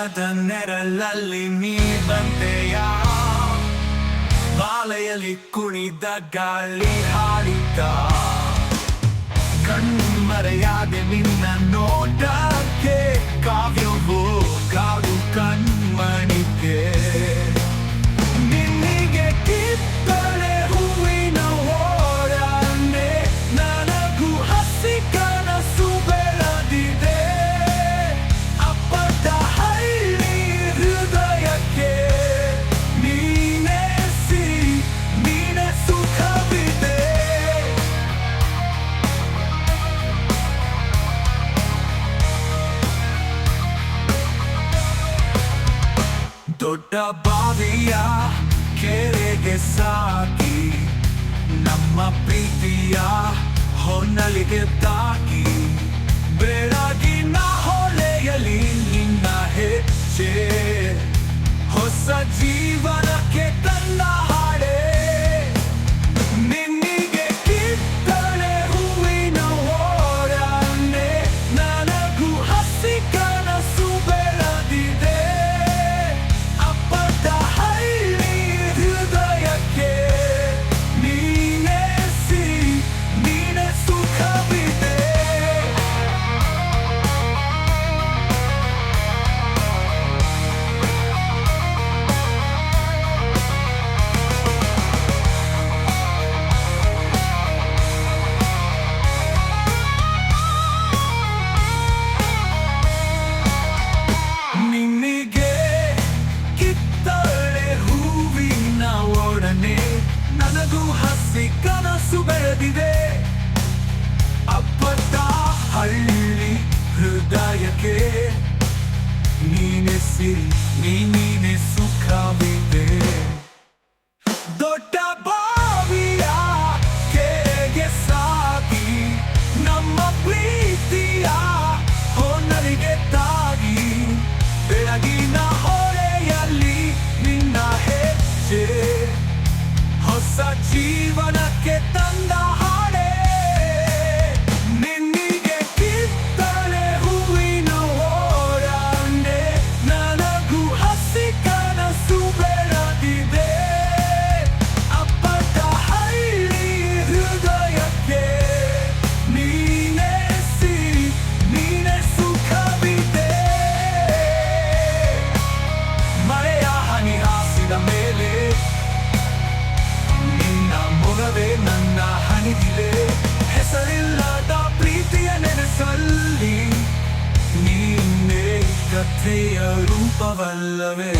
ಮೌನದ ನೆರಳಲ್ಲಿ ನೀ ಬಂದೆಯ ಬಾಲೆಯಲ್ಲಿ ಕುಣಿದ ಗಾಳಿ ಹಾಡಿದ್ದ. ಕಣ್ಣು ಮರೆಯಾದೆ ನಿನ್ನ ನೋಟ ದೊಡ್ಡ ಬಾವಿಯ ಕೆರೆಗೆ ಸಾಕಿ ನಮ್ಮ ಪ್ರೀತಿಯ ಹೊನ್ನಲಿಗೆ ತಾಕಿ ಬೆಳಗಿನ ಹೊಳೆಯಲಿ ನಿನ್ನ ಹೆಚ್ಚೆ ಹೊಸ ಜೀವನ ನನಗೂ ಹಸಿ ಕನಸು ಬೆಳೆದಿದೆ. ಅಪ್ಪತ್ತ ಹಳ್ಳಿ ಹೃದಯಕ್ಕೆ ನೀನೆ ಸಿರಿ ನೀನೆ ಸುಖವೇ. ಸಜೀವನಕ್ಕೆ rupa vallave